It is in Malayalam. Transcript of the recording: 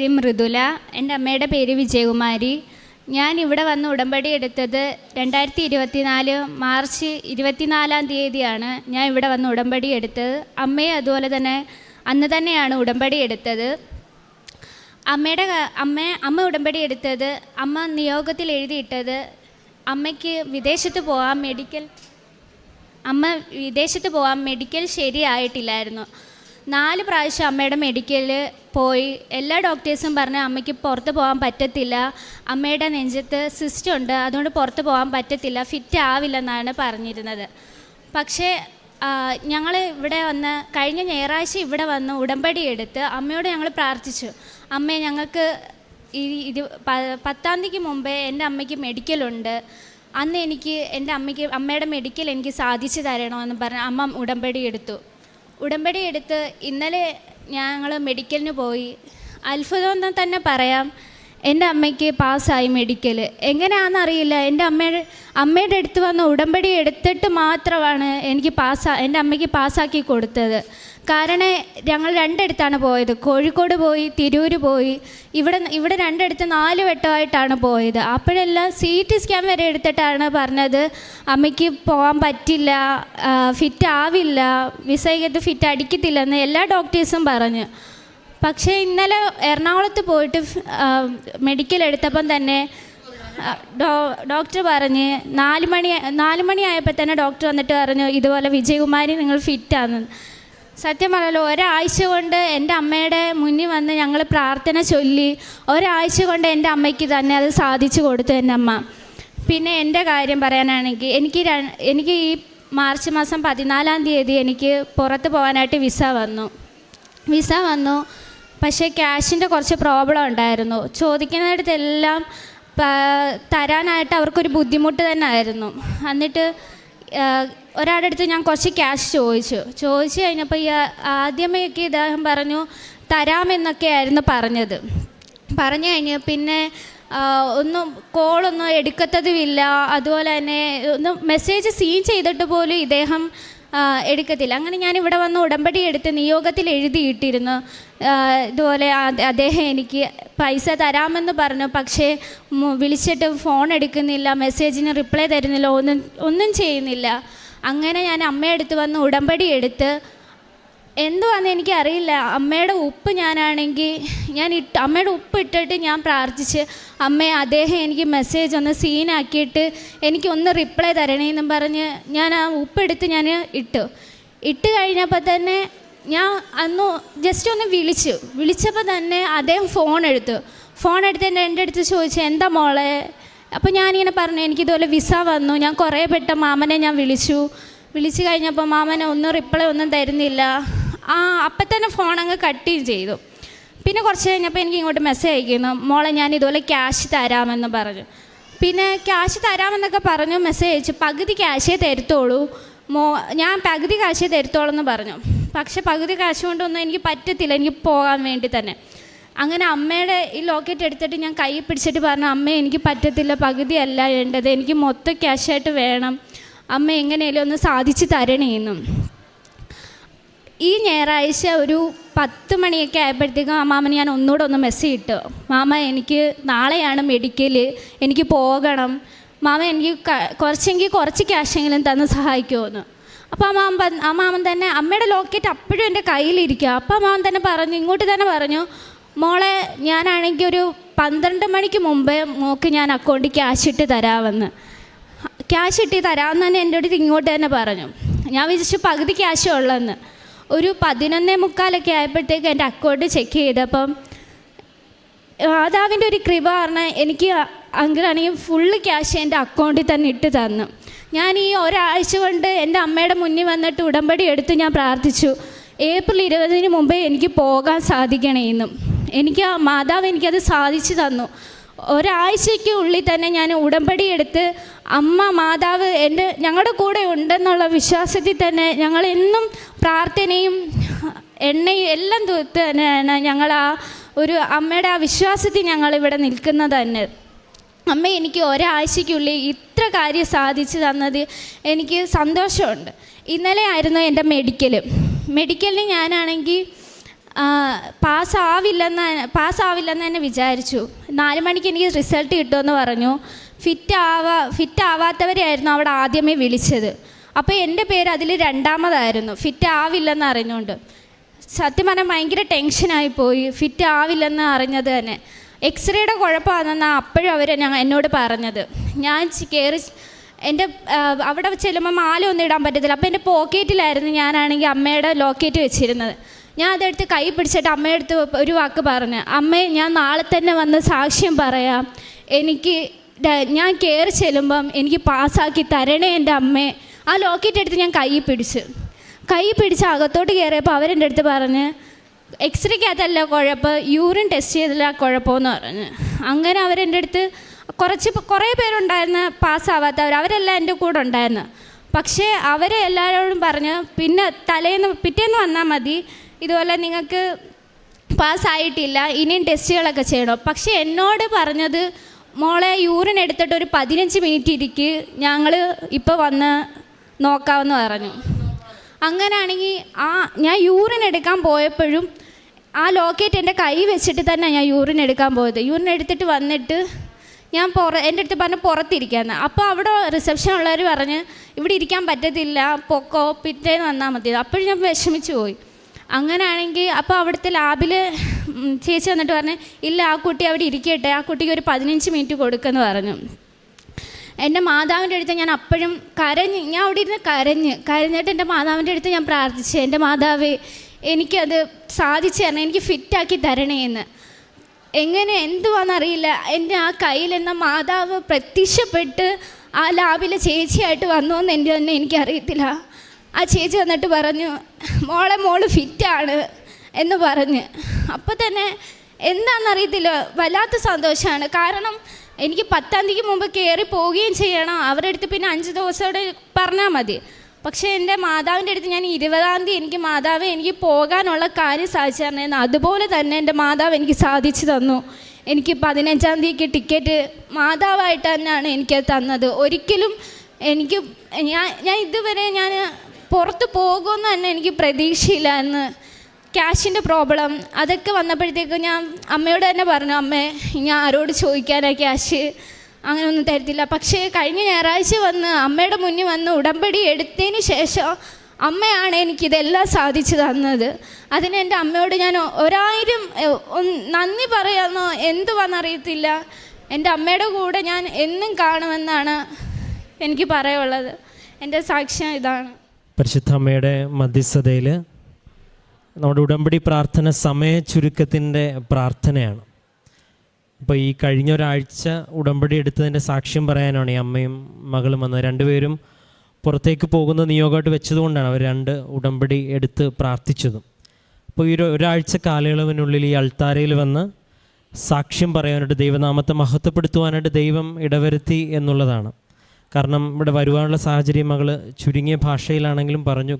പേര് മൃദുല എന്റെ അമ്മയുടെ പേര് വിജയകുമാരി. ഞാൻ ഇവിടെ വന്ന് ഉടമ്പടി എടുത്തത് രണ്ടായിരത്തി ഇരുപത്തിനാല് മാർച്ച് ഇരുപത്തിനാലാം തീയതിയാണ് ഞാൻ ഇവിടെ വന്ന് ഉടമ്പടി എടുത്തത്. അമ്മയെ അതുപോലെ തന്നെ അന്ന് തന്നെയാണ് ഉടമ്പടി എടുത്തത്. അമ്മയുടെ അമ്മ അമ്മ ഉടമ്പടി എടുത്തത് അമ്മ നിയോഗത്തിൽ എഴുതിയിട്ടത് അമ്മയ്ക്ക് വിദേശത്ത് പോകാൻ മെഡിക്കൽ അമ്മ വിദേശത്ത് പോകാൻ മെഡിക്കൽ ശരിയായിട്ടില്ലായിരുന്നു. നാല് പ്രാവശ്യം അമ്മയുടെ മെഡിക്കലിൽ പോയി. എല്ലാ ഡോക്ടേഴ്സും പറഞ്ഞു അമ്മയ്ക്ക് പുറത്ത് പോകാൻ പറ്റത്തില്ല. അമ്മയുടെ നെഞ്ചത്ത് സിസ്റ്റം ഉണ്ട്. അതുകൊണ്ട് പുറത്ത് പോകാൻ പറ്റത്തില്ല. ഫിറ്റ് ആവില്ലെന്നാണ് പറഞ്ഞിരുന്നത്. പക്ഷേ ഞങ്ങൾ ഇവിടെ വന്ന് കഴിഞ്ഞ ഞായറാഴ്ച ഇവിടെ വന്ന് ഉടമ്പടി എടുത്ത് അമ്മയോട് ഞങ്ങൾ പ്രാർത്ഥിച്ചു. അമ്മയെ ഞങ്ങൾക്ക് ഈ ഇത് പത്താം തീയതിക്ക് മുമ്പേ എന്റെ അമ്മയ്ക്ക് മെഡിക്കലുണ്ട് അന്ന് എനിക്ക് എന്റെ അമ്മയ്ക്ക് അമ്മയുടെ മെഡിക്കൽ എനിക്ക് സാധിച്ചു തരണമെന്ന് പറഞ്ഞ് അമ്മ ഉടമ്പടി എടുത്തു. ഉടമ്പടി എടുത്ത് ഇന്നലെ ഞങ്ങൾ മെഡിക്കലിന് പോയി. അത്ഭുതം എന്ന് തന്നെ പറയാം. എന്റെ അമ്മയ്ക്ക് പാസ്സായി മെഡിക്കൽ എങ്ങനെയാണെന്നറിയില്ല. എന്റെ അമ്മയുടെ അമ്മയുടെ അടുത്ത് വന്ന ഉടമ്പടി എടുത്തിട്ട് മാത്രമാണ് എനിക്ക് പാസ്സാ എന്റെ അമ്മയ്ക്ക് പാസ്സാക്കി കൊടുത്തത്. കാരണം ഞങ്ങൾ രണ്ടിടത്താണ് പോയത്. കോഴിക്കോട് പോയി തിരൂർ പോയി. ഇവിടെ ഇവിടെ രണ്ടിടത്ത് നാല് വട്ടമായിട്ടാണ് പോയത്. അപ്പോഴെല്ലാം സി ടി സ്കാൻ വരെ എടുത്തിട്ടാണ് പറഞ്ഞത് അമ്മയ്ക്ക് പോകാൻ പറ്റില്ല ഫിറ്റ് ആവില്ല വിസയ്ക്കത്ത് ഫിറ്റ് അടിക്കത്തില്ലെന്ന് എല്ലാ ഡോക്ടേഴ്സും പറഞ്ഞു. പക്ഷേ ഇന്നലെ എറണാകുളത്ത് പോയിട്ട് മെഡിക്കൽ എടുത്തപ്പം തന്നെ ഡോക്ടർ പറഞ്ഞ് നാല് മണി നാല് മണിയായപ്പോൾ തന്നെ ഡോക്ടർ വന്നിട്ട് പറഞ്ഞു ഇതുപോലെ വിജയകുമാരി നിങ്ങൾ ഫിറ്റാണ് സത്യം പറഞ്ഞല്ലോ ഒരാഴ്ച കൊണ്ട് എന്റെ അമ്മയുടെ മുന്നിൽ വന്ന് ഞങ്ങൾ പ്രാർത്ഥന ചൊല്ലി ഒരാഴ്ച കൊണ്ട് എന്റെ അമ്മയ്ക്ക് തന്നെ അത് സാധിച്ചു കൊടുത്തു എന്റെ അമ്മ. പിന്നെ എന്റെ കാര്യം പറയാനാണെങ്കിൽ എനിക്ക് എനിക്ക് ഈ മാർച്ച് മാസം പതിനാലാം തീയതി എനിക്ക് പുറത്ത് പോകാനായിട്ട് വിസ വന്നു. വിസ വന്നു പക്ഷേ ക്യാഷിന്റെ കുറച്ച് പ്രോബ്ലം ഉണ്ടായിരുന്നു. ചോദിക്കുന്നിടത്തെല്ലാം തരാനായിട്ട് അവർക്കൊരു ബുദ്ധിമുട്ട് തന്നെ ആയിരുന്നു. എന്നിട്ട് ഒരാളുടെ അടുത്ത് ഞാൻ കുറച്ച് ക്യാഷ് ചോദിച്ചു. ചോദിച്ചു കഴിഞ്ഞപ്പോൾ ഈ ആദ്യമേക്ക് ഇദ്ദേഹം പറഞ്ഞു തരാമെന്നൊക്കെ ആയിരുന്നു പറഞ്ഞത്. പറഞ്ഞു കഴിഞ്ഞ് പിന്നെ ഒന്നും കോളൊന്നും എടുക്കത്തതുമില്ല. അതുപോലെ തന്നെ ഒന്ന് മെസ്സേജ് സീൻ ചെയ്തിട്ട് പോലും ഇദ്ദേഹം എടുക്കത്തില്ല. അങ്ങനെ ഞാൻ ഇവിടെ വന്ന് ഉടമ്പടി എടുത്ത് നിയോഗത്തിൽ എഴുതിയിട്ടിരുന്നു. ഇതുപോലെ അദ്ദേഹം എനിക്ക് പൈസ തരാമെന്ന് പറഞ്ഞു. പക്ഷേ വിളിച്ചിട്ട് ഫോൺ എടുക്കുന്നില്ല മെസ്സേജിന് റിപ്ലൈ തരുന്നില്ല ഒന്നും ഒന്നും ചെയ്യുന്നില്ല. അങ്ങനെ ഞാൻ അമ്മയടുത്ത് വന്ന് ഉടമ്പടി എടുത്ത് എന്തുവാന്ന് എനിക്കറിയില്ല. അമ്മയുടെ ഉപ്പ് ഞാനാണെങ്കിൽ ഞാൻ ഇട്ട് അമ്മയുടെ ഉപ്പ് ഇട്ടിട്ട് ഞാൻ പ്രാർത്ഥിച്ച് അമ്മയെ അദ്ദേഹം എനിക്ക് മെസ്സേജ് ഒന്ന് സീനാക്കിയിട്ട് എനിക്കൊന്ന് റിപ്ലൈ തരണേന്നും പറഞ്ഞ് ഞാൻ ആ ഉപ്പെടുത്ത് ഞാൻ ഇട്ടു. ഇട്ട് കഴിഞ്ഞപ്പോൾ തന്നെ ഞാൻ അന്ന് ജസ്റ്റ് ഒന്ന് വിളിച്ചു. വിളിച്ചപ്പോൾ തന്നെ അദ്ദേഹം ഫോൺ എടുത്തു. ഫോൺ എടുത്ത് എന്റെ എന്റെ അടുത്ത് ചോദിച്ചു എന്താ മോളെ? അപ്പോൾ ഞാനിങ്ങനെ പറഞ്ഞു എനിക്കിതുപോലെ വിസ വന്നു. ഞാൻ കുറേ പെട്ട മാമനെ ഞാൻ വിളിച്ചു. വിളിച്ചു കഴിഞ്ഞപ്പോൾ മാമനെ ഒന്നും റിപ്ലൈ ഒന്നും തരുന്നില്ല. ആ അപ്പം തന്നെ ഫോൺ അങ്ങ് കട്ട് ചെയ്തു. പിന്നെ കുറച്ച് കഴിഞ്ഞപ്പോൾ എനിക്ക് ഇങ്ങോട്ട് മെസ്സേജ് അയക്കുന്നു. മോളെ ഞാൻ ഇതുപോലെ ക്യാഷ് തരാമെന്ന് പറഞ്ഞു. പിന്നെ ക്യാഷ് തരാമെന്നൊക്കെ പറഞ്ഞു മെസ്സേജ് അയച്ചു. പകുതി ക്യാഷേ തരുത്തോളൂ മോ ഞാൻ പകുതി കാശേ തരുത്തോളൂ എന്ന് പറഞ്ഞു. പക്ഷെ പകുതി കാശ് കൊണ്ടൊന്നും എനിക്ക് പറ്റത്തില്ല. എനിക്ക് പോകാൻ വേണ്ടി തന്നെ. അങ്ങനെ അമ്മയുടെ ഈ ലോക്കറ്റ് എടുത്തിട്ട് ഞാൻ കൈ പിടിച്ചിട്ട് പറഞ്ഞു അമ്മ എനിക്ക് പറ്റത്തില്ല. പകുതിയല്ല വേണ്ടത്. എനിക്ക് മൊത്തം ക്യാഷായിട്ട് വേണം. അമ്മ എങ്ങനെയെങ്കിലും ഒന്ന് സാധിച്ചു തരണേന്നും. ഈ ഞായറാഴ്ച ഒരു പത്ത് മണിയൊക്കെ ആയപ്പോഴത്തേക്കും ആ മാമന് ഞാൻ ഒന്നുകൂടെ ഒന്ന് മെസ്സേജ് ഇട്ടു. മാമ എനിക്ക് നാളെയാണ് മെഡിക്കൽ എനിക്ക് പോകണം. മാമ എനിക്ക് കുറച്ചെങ്കിൽ കുറച്ച് ക്യാഷെങ്കിലും തന്ന് സഹായിക്കുമെന്ന് അപ്പോൾ ആ മാമൻ തന്നെ അമ്മയുടെ ലോക്കറ്റ് അപ്പോഴും എന്റെ കയ്യിലിരിക്കുക അപ്പോൾ മാമൻ തന്നെ പറഞ്ഞു ഇങ്ങോട്ട് തന്നെ പറഞ്ഞു മോളെ ഞാനാണെങ്കിൽ ഒരു പന്ത്രണ്ട് മണിക്ക് മുമ്പേ മോക്ക് ഞാൻ അക്കൗണ്ടിൽ ക്യാഷ് ഇട്ട് തരാമെന്ന്. ക്യാഷ് ഇട്ടി തരാമെന്ന് തന്നെ എന്റെ അടുത്ത് ഇങ്ങോട്ട് തന്നെ പറഞ്ഞു. ഞാൻ വിചാരിച്ചു പകുതി ക്യാഷ് ഉള്ളതെന്ന് ഒരു പതിനൊന്നേ മുക്കാലൊക്കെ ആയപ്പോഴത്തേക്ക് എന്റെ അക്കൗണ്ട് ചെക്ക് ചെയ്തപ്പം മാതാവിന്റെ ഒരു കൃപ പറഞ്ഞാൽ എനിക്ക് അങ്കിളാണെങ്കിൽ ഫുള്ള് ക്യാഷ് എന്റെ അക്കൗണ്ടിൽ തന്നെ ഇട്ട് തന്നു. ഞാൻ ഈ ഒരാഴ്ച കൊണ്ട് എന്റെ അമ്മയുടെ മുന്നിൽ വന്നിട്ട് ഉടമ്പടി എടുത്ത് ഞാൻ പ്രാർത്ഥിച്ചു. ഏപ്രിൽ ഇരുപതിന് മുമ്പേ എനിക്ക് പോകാൻ സാധിക്കണേന്നും. എനിക്ക് ആ മാതാവ് എനിക്കത് സാധിച്ചു തന്നു. ഒരാഴ്ചയ്ക്ക് ഉള്ളിൽ തന്നെ ഞാൻ ഉടമ്പടി എടുത്ത് അമ്മ മാതാവ് എന്റെ ഞങ്ങളുടെ കൂടെ ഉണ്ടെന്നുള്ള വിശ്വാസത്തിൽ തന്നെ ഞങ്ങൾ എന്നും പ്രാർത്ഥനയും എണ്ണയും എല്ലാം തൂത്ത് തന്നെയാണ് ഞങ്ങൾ ആ ഒരു അമ്മയുടെ ആ വിശ്വാസത്തിൽ ഞങ്ങൾ ഇവിടെ നിൽക്കുന്നത് തന്നെ. അമ്മ എനിക്ക് ഒരാഴ്ചയ്ക്കുള്ളിൽ ഇത്ര കാര്യം സാധിച്ചു തന്നത് എനിക്ക് സന്തോഷമുണ്ട്. ഇന്നലെ ആയിരുന്നു എന്റെ മെഡിക്കൽ മെഡിക്കലിന് ഞാനാണെങ്കിൽ പാസ്സാവില്ലെന്ന് പാസ്സാവില്ലെന്ന് തന്നെ വിചാരിച്ചു. നാല് മണിക്ക് എനിക്ക് റിസൾട്ട് കിട്ടുമെന്ന് പറഞ്ഞു. ഫിറ്റ് ആവാ ഫിറ്റ് ആവാത്തവരെയായിരുന്നു അവിടെ ആദ്യമേ വിളിച്ചത്. അപ്പോൾ എന്റെ പേര് അതിൽ രണ്ടാമതായിരുന്നു. ഫിറ്റ് ആവില്ലെന്ന് അറിഞ്ഞുകൊണ്ട്. സത്യം പറഞ്ഞാൽ ഭയങ്കര ടെൻഷനായി പോയി. ഫിറ്റ് ആവില്ലെന്ന് അറിഞ്ഞത് തന്നെ. എക്സ്റേയുടെ കുഴപ്പമാണെന്നാണ് അപ്പോഴും അവർ എന്നോട് പറഞ്ഞത്. ഞാൻ കയറി എന്റെ അവിടെ ചെല്ലുമ്പോൾ മാല ഒന്നും ഇടാൻ പറ്റത്തില്ല. അപ്പോൾ എന്റെ പോക്കറ്റിലായിരുന്നു ഞാനാണെങ്കിൽ അമ്മയുടെ ലോക്കറ്റ് വെച്ചിരുന്നത്. ഞാൻ അതെടുത്ത് കൈ പിടിച്ചിട്ട് അമ്മയെടുത്ത് ഒരു വാക്ക് പറഞ്ഞു. അമ്മേ ഞാൻ നാളെ തന്നെ വന്ന് സാക്ഷ്യം പറയാം. എനിക്ക് ഞാൻ കയറി ചെല്ലുമ്പം എനിക്ക് പാസ്സാക്കി തരണേ എന്റെ അമ്മേ. ആ ലോക്കറ്റ് എടുത്ത് ഞാൻ കൈ പിടിച്ച്. കൈ പിടിച്ച് അകത്തോട്ട് കയറിയപ്പോൾ അവരെന്റെ അടുത്ത് പറഞ്ഞ് എക്സ്റേക്കകത്തല്ല കുഴപ്പം യൂറിൻ ടെസ്റ്റ് ചെയ്തില്ല കുഴപ്പമെന്ന് പറഞ്ഞ്. അങ്ങനെ അവരെന്റെ അടുത്ത് കുറച്ച് കുറേ പേരുണ്ടായിരുന്നു പാസ്സാവാത്തവർ. അവരെല്ലാം എന്റെ കൂടെ ഉണ്ടായിരുന്നു. പക്ഷേ അവരെ എല്ലാവരോടും പറഞ്ഞ് പിന്നെ തലേന്ന് പിറ്റേന്ന് വന്നാൽ മതി. ഇതുപോലെ നിങ്ങൾക്ക് പാസ്സായിട്ടില്ല ഇനിയും ടെസ്റ്റുകളൊക്കെ ചെയ്യണം. പക്ഷേ എന്നോട് പറഞ്ഞത് മോളെ യൂറിൻ എടുത്തിട്ട് ഒരു പതിനഞ്ച് മിനിറ്റ് ഇരിക്ക് ഞങ്ങൾ ഇപ്പോൾ വന്ന് നോക്കാമെന്ന് പറഞ്ഞു. അങ്ങനെയാണെങ്കിൽ ആ ഞാൻ യൂറിൻ എടുക്കാൻ പോയപ്പോഴും ആ ലോക്കറ്റ് എന്റെ കൈ വെച്ചിട്ട് തന്നെ ഞാൻ യൂറിൻ എടുക്കാൻ പോയത്. യൂറിൻ എടുത്തിട്ട് വന്നിട്ട് ഞാൻ പുറ എന്റെ അടുത്ത് പറഞ്ഞ് പുറത്തിരിക്കാന്ന്. അപ്പോൾ അവിടെ റിസപ്ഷൻ ഉള്ളവർ പറഞ്ഞ് ഇവിടെ ഇരിക്കാൻ പറ്റത്തില്ല പൊക്കോ പിറ്റേന്ന് വന്നാൽ മതി. അപ്പോഴും ഞാൻ വിഷമിച്ചു പോയി. അങ്ങനെയാണെങ്കിൽ അപ്പോൾ അവിടുത്തെ ലാബിൽ ചേച്ചി വന്നിട്ട് പറഞ്ഞ് ഇല്ല ആ കുട്ടി അവിടെ ഇരിക്കട്ടെ ആ കുട്ടിക്ക് ഒരു പതിനഞ്ച് മിനിറ്റ് കൊടുക്കുമെന്ന് പറഞ്ഞു. എന്റെ മാതാവിന്റെ അടുത്ത് ഞാൻ അപ്പോഴും കരഞ്ഞ് ഞാൻ അവിടെ ഇരുന്ന് കരഞ്ഞ് കരഞ്ഞിട്ട് എന്റെ മാതാവിന്റെ അടുത്ത് ഞാൻ പ്രാർത്ഥിച്ചു എന്റെ മാതാവ് എനിക്കത് സാധിച്ചു തരണം എനിക്ക് ഫിറ്റാക്കി തരണേ എന്ന്. എങ്ങനെ എന്തുവാണെന്നറിയില്ല എന്റെ ആ കയ്യിൽ എന്ന മാതാവ് പ്രത്യക്ഷപ്പെട്ട് ആ ലാബിലെ ചേച്ചിയായിട്ട് വന്നു എന്ന് എന്റെ തന്നെ എനിക്കറിയത്തില്ല. ആ ചേച്ചി വന്നിട്ട് പറഞ്ഞു മോളെ മോൾ ഫിറ്റാണ് എന്ന് പറഞ്ഞ്. അപ്പോൾ തന്നെ എന്താണെന്നറിയത്തില്ല വല്ലാത്ത സന്തോഷമാണ് കാരണം എനിക്ക് പത്താം തീയതിക്ക് മുമ്പ് കയറി പോവുകയും ചെയ്യണം. അവരുടെ അടുത്ത് പിന്നെ അഞ്ച് ദിവസത്തോടെ പറഞ്ഞാൽ മതി. പക്ഷേ എന്റെ മാതാവിന്റെ അടുത്ത് ഞാൻ ഇരുപതാം തീയതി എനിക്ക് മാതാവ് എനിക്ക് പോകാനുള്ള കാര്യം സാധിച്ചു അതുപോലെ തന്നെ എന്റെ മാതാവ് എനിക്ക് സാധിച്ചു തന്നു. എനിക്ക് പതിനഞ്ചാം തീയതിക്ക് ടിക്കറ്റ് മാതാവായിട്ട് തന്നെയാണ് എനിക്ക് തന്നത്. ഒരിക്കലും എനിക്ക് ഞാൻ ഞാൻ ഇതുവരെ ഞാൻ പുറത്ത് പോകുമെന്ന് തന്നെ എനിക്ക് പ്രതീക്ഷയില്ല എന്ന്. ക്യാഷിന്റെ പ്രോബ്ലം അതൊക്കെ വന്നപ്പോഴത്തേക്ക് ഞാൻ അമ്മയോട് തന്നെ പറഞ്ഞു അമ്മേ ഞാൻ ആരോട് ചോദിക്കാനാ ക്യാഷ്? അങ്ങനെയൊന്നും തരത്തില്ല. പക്ഷേ കഴിഞ്ഞ ഞായറാഴ്ച വന്ന് അമ്മയുടെ മുന്നിൽ വന്ന് ഉടമ്പടി എടുത്തതിന് ശേഷം അമ്മയാണ് എനിക്കിതെല്ലാം സാധിച്ചു തന്നത്. അതിന് എന്റെ അമ്മയോട് ഞാൻ ഒരായിരം നന്ദി പറയാമെന്നോ എന്തുവാണെന്നറിയത്തില്ല എന്റെ അമ്മയുടെ കൂടെ ഞാൻ എന്നും കാണുമെന്നാണ് എനിക്ക് പറയാനുള്ളത്. എന്റെ സാക്ഷ്യം ഇതാണ്. പരിശുദ്ധ അമ്മയുടെ മധ്യസ്ഥതയിൽ നമ്മുടെ ഉടമ്പടി പ്രാർത്ഥന സമയ ചുരുക്കത്തിന്റെ പ്രാർത്ഥനയാണ്. അപ്പോൾ ഈ കഴിഞ്ഞ ഒരാഴ്ച ഉടമ്പടി എടുത്തതിന്റെ സാക്ഷ്യം പറയാനാണ് ഈ അമ്മയും മകളും വന്നത്. രണ്ടുപേരും പുറത്തേക്ക് പോകുന്ന നിയോഗമായിട്ട് വെച്ചതുകൊണ്ടാണ് അവർ രണ്ട് ഉടമ്പടി എടുത്ത് പ്രാർത്ഥിച്ചതും. അപ്പോൾ ഈ ഒരാഴ്ച കാലയളവിനുള്ളിൽ ഈ അൾത്താരയിൽ വന്ന് സാക്ഷ്യം പറയാനായിട്ട് ദൈവനാമത്തെ മഹത്വപ്പെടുത്തുവാനായിട്ട് ദൈവം ഇടവരുത്തി എന്നുള്ളതാണ്. കാരണം ഇവിടെ വരുവാനുള്ള സാഹചര്യം മകൾ ചുരുങ്ങിയ ഭാഷയിലാണെങ്കിലും പറഞ്ഞു